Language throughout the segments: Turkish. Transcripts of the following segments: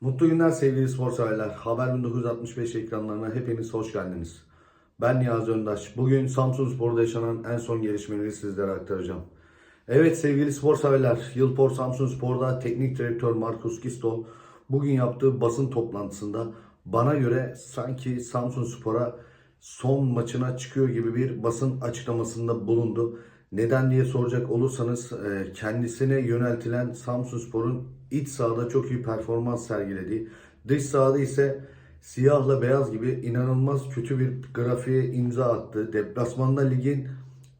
Mutlu günler sevgili spor severler. Haber 1965 ekranlarına hepiniz hoş geldiniz. Ben Niyazi Öndaş. Bugün Samsun Spor'da yaşanan en son gelişmeleri sizlere aktaracağım. Evet sevgili spor severler, Yılpor Samsun Spor'da teknik direktör Markus Gistol bugün yaptığı basın toplantısında bana göre sanki Samsun Spor'a son maçına çıkıyor gibi bir basın açıklamasında bulundu. Neden diye soracak olursanız e, kendisine yöneltilen Samsun Spor'un iç sahada çok iyi performans sergilediği, dış sahada ise siyahla beyaz gibi inanılmaz kötü bir grafiğe imza attı. Deplasmanda ligin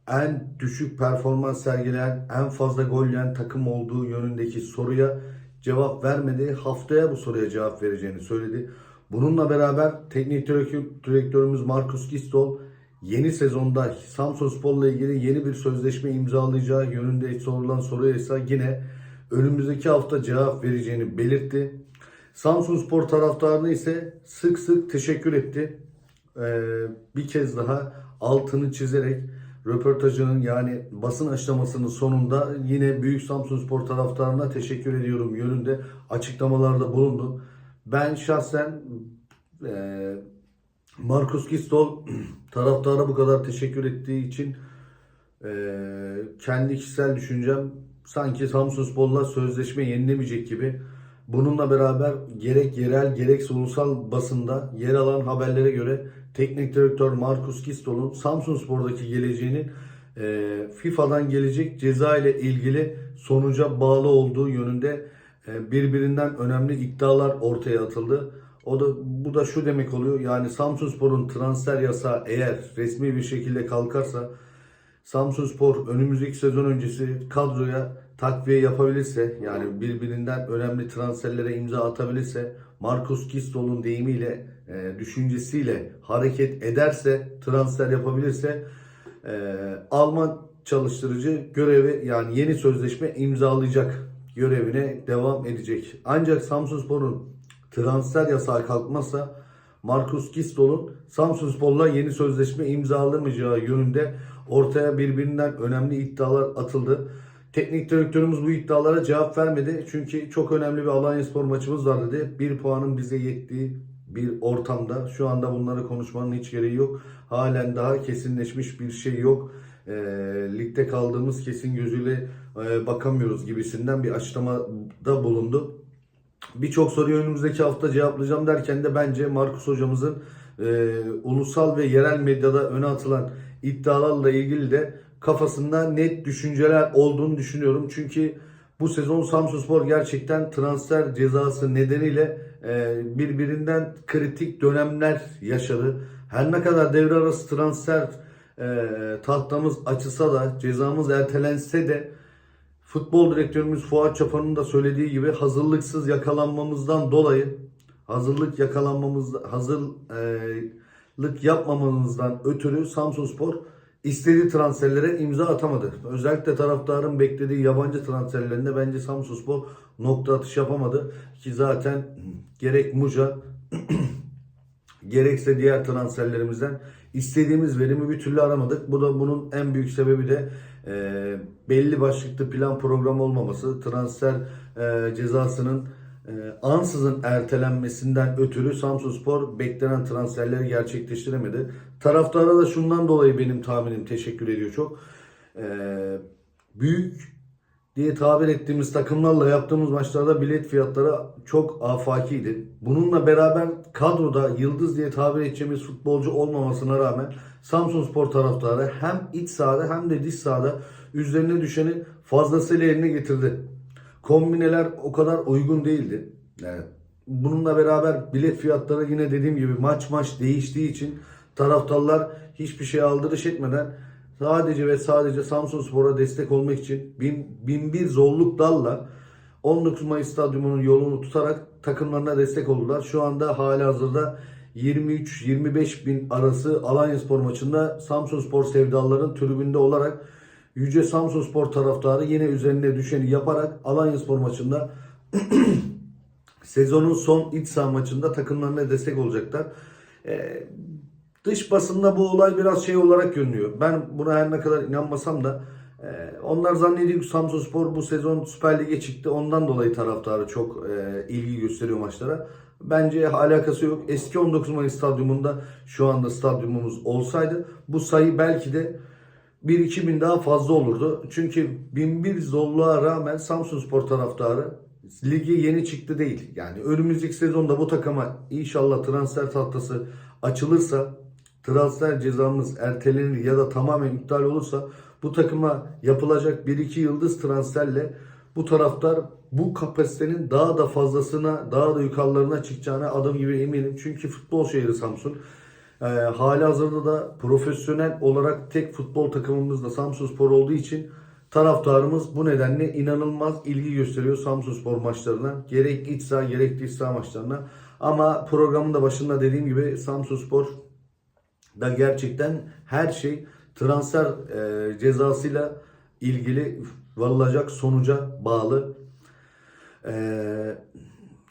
en düşük performans sergileyen, en fazla gol yiyen takım olduğu yönündeki soruya cevap vermedi. Haftaya bu soruya cevap vereceğini söyledi. Bununla beraber teknik direktör- direktörümüz Markus Gistol yeni sezonda Samsun Spor'la ilgili yeni bir sözleşme imzalayacağı yönünde sorulan soruya ise yine önümüzdeki hafta cevap vereceğini belirtti. Samsun Spor taraftarına ise sık sık teşekkür etti. Ee, bir kez daha altını çizerek röportajının yani basın açıklamasının sonunda yine Büyük Samsun Spor taraftarına teşekkür ediyorum yönünde açıklamalarda bulundu. Ben şahsen e, Markus Gistol taraftara bu kadar teşekkür ettiği için e, kendi kişisel düşüncem sanki Samsun Spor'la sözleşme yenilemeyecek gibi. Bununla beraber gerek yerel gerekse ulusal basında yer alan haberlere göre teknik direktör Markus Gistol'un Samsun Spor'daki geleceğinin e, FIFA'dan gelecek ceza ile ilgili sonuca bağlı olduğu yönünde e, birbirinden önemli iddialar ortaya atıldı. O da bu da şu demek oluyor. Yani Samsun Spor'un transfer yasağı eğer resmi bir şekilde kalkarsa Samsun Spor önümüzdeki sezon öncesi kadroya takviye yapabilirse yani birbirinden önemli transferlere imza atabilirse Markus Gistol'un deyimiyle e, düşüncesiyle hareket ederse transfer yapabilirse e, Alman çalıştırıcı görevi yani yeni sözleşme imzalayacak görevine devam edecek. Ancak Samsun Spor'un transfer yasağı kalkmazsa Markus Gistol'un Samsun Spor'la yeni sözleşme imzalamayacağı yönünde ortaya birbirinden önemli iddialar atıldı. Teknik direktörümüz bu iddialara cevap vermedi. Çünkü çok önemli bir Alanya Spor maçımız var dedi. Bir puanın bize yettiği bir ortamda. Şu anda bunları konuşmanın hiç gereği yok. Halen daha kesinleşmiş bir şey yok. E, ligde kaldığımız kesin gözüyle e, bakamıyoruz gibisinden bir açıklamada bulundu. Birçok soruyu önümüzdeki hafta cevaplayacağım derken de bence Markus hocamızın e, ulusal ve yerel medyada öne atılan iddialarla ilgili de kafasında net düşünceler olduğunu düşünüyorum. Çünkü bu sezon Samsunspor gerçekten transfer cezası nedeniyle e, birbirinden kritik dönemler yaşadı. Her ne kadar devre arası transfer e, tahtamız açılsa da cezamız ertelense de Futbol direktörümüz Fuat Çapan'ın da söylediği gibi hazırlıksız yakalanmamızdan dolayı hazırlık yakalanmamız hazırlık yapmamamızdan ötürü Samsunspor istediği transferlere imza atamadı. Özellikle taraftarın beklediği yabancı transferlerinde bence Samsunspor nokta atış yapamadı ki zaten gerek Muja gerekse diğer transferlerimizden istediğimiz verimi bir türlü aramadık. Bu da bunun en büyük sebebi de e, belli başlıklı plan programı olmaması, transfer e, cezasının e, ansızın ertelenmesinden ötürü Samsunspor beklenen transferleri gerçekleştiremedi. Taraftara da şundan dolayı benim tahminim teşekkür ediyor çok. E, büyük diye tabir ettiğimiz takımlarla yaptığımız maçlarda bilet fiyatları çok afakiydi. Bununla beraber kadroda yıldız diye tabir edeceğimiz futbolcu olmamasına rağmen Samsun Spor taraftarı hem iç sahada hem de dış sahada üzerine düşeni fazlasıyla yerine getirdi. Kombineler o kadar uygun değildi. Yani bununla beraber bilet fiyatları yine dediğim gibi maç maç değiştiği için taraftarlar hiçbir şey aldırış etmeden sadece ve sadece Samsun Spor'a destek olmak için bin, bin bir zorluk dalla 19 Mayıs Stadyumu'nun yolunu tutarak takımlarına destek oldular. Şu anda hala hazırda 23-25 bin arası Alanya Spor maçında Samsun Spor sevdalıların tribünde olarak Yüce Samsun Spor taraftarı yine üzerine düşeni yaparak Alanya Spor maçında sezonun son iç saha maçında takımlarına destek olacaklar. Ee, dış basında bu olay biraz şey olarak görünüyor. Ben buna her ne kadar inanmasam da Ee, onlar zannediyor ki Samsunspor bu sezon Süper Lig'e çıktı. Ondan dolayı taraftarı çok e, ilgi gösteriyor maçlara. Bence alakası yok. Eski 19 Mayıs stadyumunda şu anda stadyumumuz olsaydı bu sayı belki de 1-2 bin daha fazla olurdu. Çünkü bin bir zorluğa rağmen Samsunspor taraftarı lige yeni çıktı değil. Yani önümüzdeki sezonda bu takıma inşallah transfer tahtası açılırsa transfer cezamız ertelenir ya da tamamen iptal olursa bu takıma yapılacak 1-2 yıldız transferle bu taraftar bu kapasitenin daha da fazlasına, daha da yukarılarına çıkacağına adım gibi eminim. Çünkü futbol şehri Samsun. Ee, hali hazırda da profesyonel olarak tek futbol takımımız da Samsunspor olduğu için taraftarımız bu nedenle inanılmaz ilgi gösteriyor Samsunspor maçlarına. Gerek iç saha gerek dış saha maçlarına. Ama programın da başında dediğim gibi Samsunspor da gerçekten her şey transfer e, cezasıyla ilgili varılacak sonuca bağlı. E,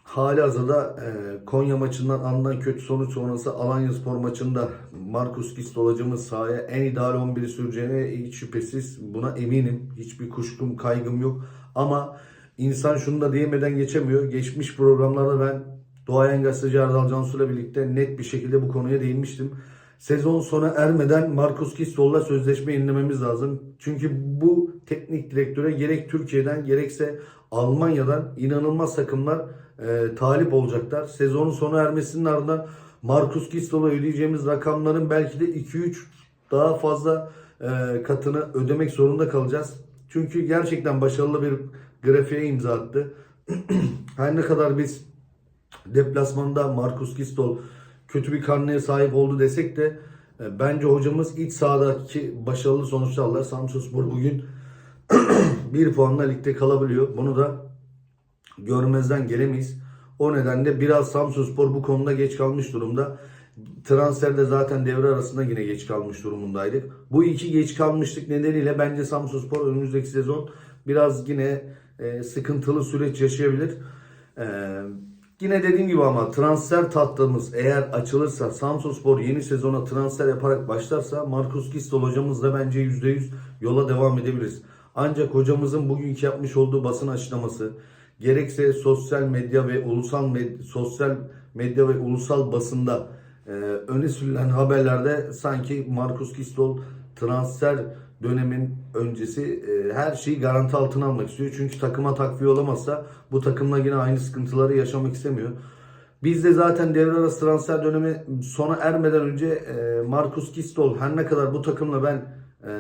hali hazırda e, Konya maçından alınan kötü sonuç sonrası Alanya Spor maçında Markus Gistolacımız sahaya en ideal 11'i süreceğine hiç şüphesiz buna eminim. Hiçbir kuşkum kaygım yok. Ama insan şunu da diyemeden geçemiyor. Geçmiş programlarda ben Doğayan Gazeteci Erdal Cansu ile birlikte net bir şekilde bu konuya değinmiştim. Sezon sona ermeden Markus Gistol'la sözleşme yenilememiz lazım. Çünkü bu teknik direktöre gerek Türkiye'den gerekse Almanya'dan inanılmaz takımlar e, talip olacaklar. Sezonun sona ermesinin ardından Markus Gistol'a ödeyeceğimiz rakamların belki de 2-3 daha fazla e, katını ödemek zorunda kalacağız. Çünkü gerçekten başarılı bir grafiğe imza attı. Her ne kadar biz deplasmanda Markus Gistol kötü bir karneye sahip oldu desek de e, bence hocamız iç sahadaki başarılı sonuçlarla Samsunspor bugün bir puanla ligde kalabiliyor. Bunu da görmezden gelemeyiz. O nedenle biraz Samsunspor bu konuda geç kalmış durumda. Transferde zaten devre arasında yine geç kalmış durumundaydık. Bu iki geç kalmışlık nedeniyle bence Samsunspor önümüzdeki sezon biraz yine e, sıkıntılı süreç yaşayabilir. E, yine dediğim gibi ama transfer tahtamız eğer açılırsa Samsunspor yeni sezona transfer yaparak başlarsa Markus Gistol hocamızla bence %100 yola devam edebiliriz. Ancak hocamızın bugünkü yapmış olduğu basın açıklaması gerekse sosyal medya ve ulusal med- sosyal medya ve ulusal basında e, öne sürülen haberlerde sanki Markus Gistol transfer dönemin öncesi e, her şeyi garanti altına almak istiyor. Çünkü takıma takviye olamazsa bu takımla yine aynı sıkıntıları yaşamak istemiyor. Biz de zaten devre arası transfer dönemi sona ermeden önce e, Markus Gistol her ne kadar bu takımla ben e,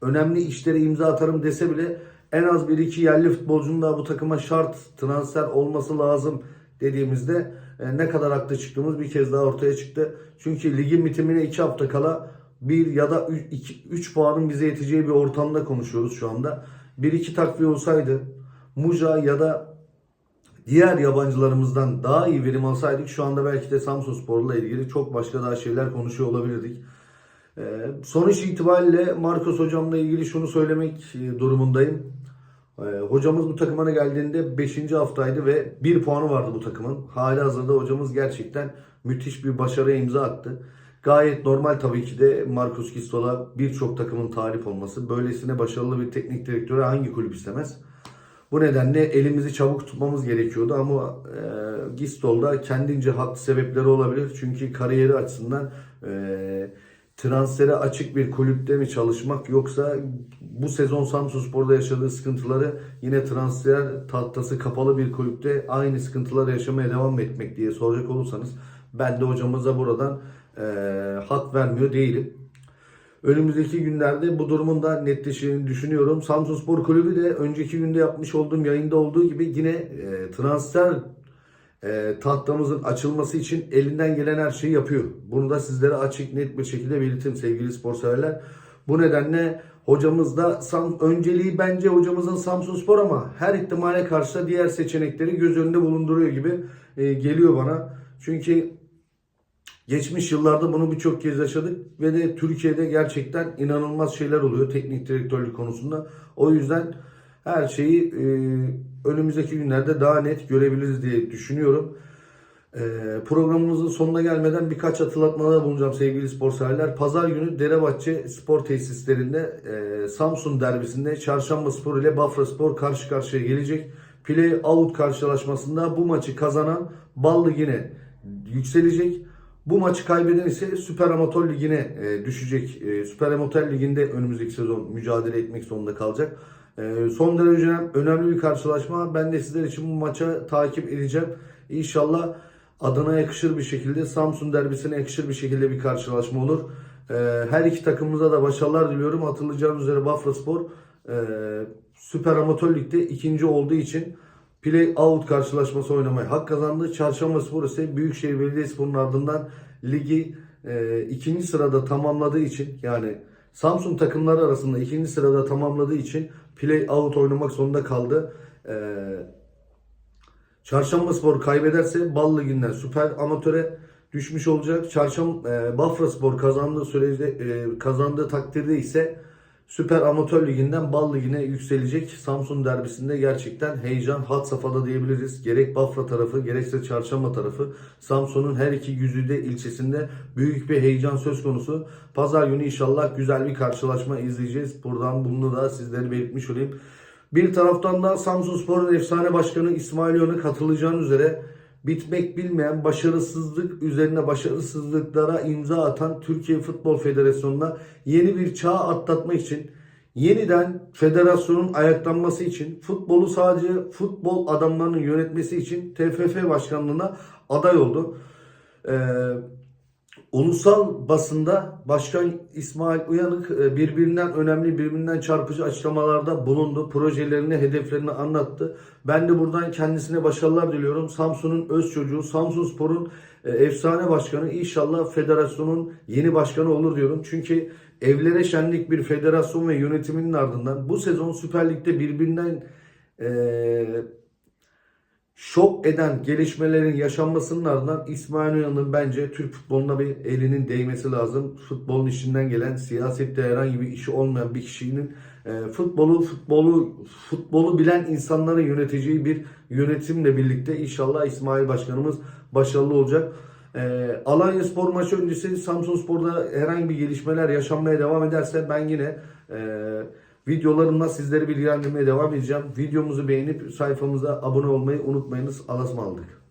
önemli işlere imza atarım dese bile en az bir iki yerli futbolcunun da bu takıma şart transfer olması lazım dediğimizde e, ne kadar haklı çıktığımız bir kez daha ortaya çıktı. Çünkü ligin bitimine iki hafta kala bir ya da 3 puanın bize yeteceği bir ortamda konuşuyoruz şu anda. Bir iki takviye olsaydı Muja ya da diğer yabancılarımızdan daha iyi verim alsaydık şu anda belki de Samsunspor'la ilgili çok başka daha şeyler konuşuyor olabilirdik. Ee, sonuç itibariyle Marcos hocamla ilgili şunu söylemek e, durumundayım. Ee, hocamız bu takımına geldiğinde 5. haftaydı ve 1 puanı vardı bu takımın. Hali hazırda hocamız gerçekten müthiş bir başarıya imza attı. Gayet normal tabii ki de Marcos Gistol'a birçok takımın talip olması. Böylesine başarılı bir teknik direktöre hangi kulüp istemez? Bu nedenle elimizi çabuk tutmamız gerekiyordu ama e, Gistol'da kendince haklı sebepleri olabilir. Çünkü kariyeri açısından e, transfere açık bir kulüpte mi çalışmak yoksa bu sezon Samsunspor'da yaşadığı sıkıntıları yine transfer tahtası kapalı bir kulüpte aynı sıkıntıları yaşamaya devam etmek diye soracak olursanız ben de hocamıza buradan e, hak vermiyor değilim. Önümüzdeki günlerde bu durumun da netleşeceğini düşünüyorum. Samsunspor Kulübü de önceki günde yapmış olduğum yayında olduğu gibi yine e, transfer e, tahtamızın açılması için elinden gelen her şeyi yapıyor. Bunu da sizlere açık net bir şekilde belirteyim sevgili spor. Bu nedenle hocamız da Sam, önceliği bence hocamızın Samsun Spor ama her ihtimale karşı da diğer seçenekleri göz önünde bulunduruyor gibi e, geliyor bana. Çünkü geçmiş yıllarda bunu birçok kez yaşadık ve de Türkiye'de gerçekten inanılmaz şeyler oluyor teknik direktörlük konusunda. O yüzden her şeyi e, önümüzdeki günlerde daha net görebiliriz diye düşünüyorum. Ee, programımızın sonuna gelmeden birkaç hatırlatmada bulunacağım sevgili spor severler. Pazar günü Derebahçe spor tesislerinde e, Samsun derbisinde Çarşamba Spor ile Bafra Spor karşı karşıya gelecek. Play out karşılaşmasında bu maçı kazanan Bal Ligi'ne yükselecek. Bu maçı kaybeden ise Süper Amatör Ligi'ne e, düşecek. E, Süper Amatör Ligi'nde önümüzdeki sezon mücadele etmek zorunda kalacak. E, son derece önem- önemli bir karşılaşma. Ben de sizler için bu maça takip edeceğim. İnşallah Adana'ya yakışır bir şekilde, Samsun derbisine yakışır bir şekilde bir karşılaşma olur. E, her iki takımımıza da başarılar diliyorum. Hatırlayacağınız üzere Bafraspor e, Süper Amatör Lig'de ikinci olduğu için play out karşılaşması oynamaya hak kazandı. Çarşamba Spor ise Büyükşehir Belediyespor'un ardından ligi e, ikinci sırada tamamladığı için yani Samsun takımları arasında ikinci sırada tamamladığı için play out oynamak zorunda kaldı. E, Çarşamba Spor kaybederse Bal Ligi'nden Süper Amatör'e düşmüş olacak. Çarşamba e, Bafra Spor kazandığı sürece e, kazandığı takdirde ise Süper Amatör Ligi'nden Bal Ligi'ne yükselecek. Samsun derbisinde gerçekten heyecan had safhada diyebiliriz. Gerek Bafra tarafı gerekse Çarşamba tarafı Samsun'un her iki güzide ilçesinde büyük bir heyecan söz konusu. Pazar günü inşallah güzel bir karşılaşma izleyeceğiz. Buradan bunu da sizlere belirtmiş olayım. Bir taraftan da Samsun Spor'un efsane başkanı İsmail Yönük hatırlayacağınız üzere bitmek bilmeyen başarısızlık üzerine başarısızlıklara imza atan Türkiye Futbol Federasyonu'na yeni bir çağ atlatmak için yeniden federasyonun ayaklanması için futbolu sadece futbol adamlarının yönetmesi için TFF başkanlığına aday oldu. Ee, Ulusal basında Başkan İsmail Uyanık e, birbirinden önemli, birbirinden çarpıcı açıklamalarda bulundu. Projelerini, hedeflerini anlattı. Ben de buradan kendisine başarılar diliyorum. Samsun'un öz çocuğu, Samsun Spor'un e, efsane başkanı inşallah federasyonun yeni başkanı olur diyorum. Çünkü evlere şenlik bir federasyon ve yönetiminin ardından bu sezon Süper Lig'de birbirinden e, şok eden gelişmelerin yaşanmasının ardından İsmail Uyan'ın bence Türk futboluna bir elinin değmesi lazım. Futbolun içinden gelen, siyasette herhangi bir işi olmayan bir kişinin e, futbolu futbolu futbolu bilen insanların yöneteceği bir yönetimle birlikte inşallah İsmail Başkanımız başarılı olacak. E, Alanya Spor maçı öncesi Samsun Spor'da herhangi bir gelişmeler yaşanmaya devam ederse ben yine e, videolarımla sizleri bilgilendirmeye devam edeceğim. Videomuzu beğenip sayfamıza abone olmayı unutmayınız. Alasma aldık.